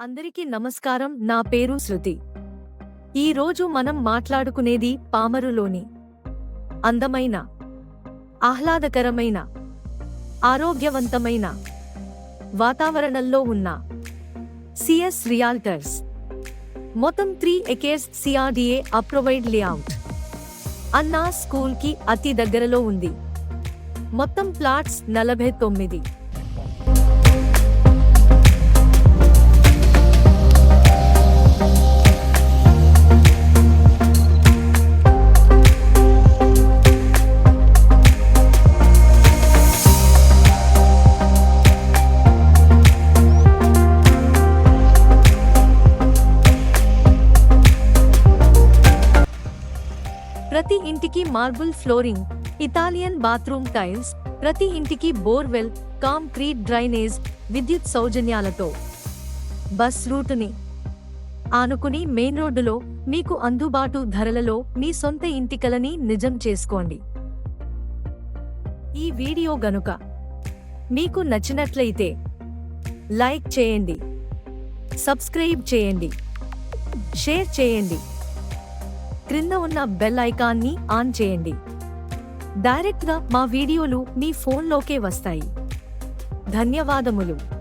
అందరికీ నమస్కారం. నా పేరు శృతి. ఈ రోజు మనం మాట్లాడుకునేది పామరులోని అందమైన ఆహ్లాదకరమైన ఆరోగ్యవంతమైన వాతావరణంలో ఉన్న సిఎస్ రియాల్టర్స్. మొత్తం three acres CRDA approved layout. అన్నా స్కూల్కి అతి దగ్గరలో ఉంది. మొత్తం ప్లాట్స్ నలభై తొమ్మిది. ప్రతి ఇంటికి marble flooring Italian bathroom tiles ప్రతి ఇంటికి బోర్వెల్ కాంక్రీట్ డ్రైనేజ్ విద్యుత్ సౌజన్యాలతో. బస్ రూటుని ఆనుకుని మెయిన్ రోడ్డులో మీకు అందుబాటు ధరలలో మీ సొంత ఇంటికలని నిజం చేసుకోండి. ఈ వీడియో గనుక మీకు నచ్చినట్లయితే లైక్ చేయండి సబ్స్క్రైబ్ చేయండి షేర్ చేయండి. క్రింద ఉన్న బెల్ ఐకాన్ని ఆన్ చేయండి. డైరెక్ట్గా మా వీడియోలు మీ ఫోన్లోకే వస్తాయి. ధన్యవాదములు.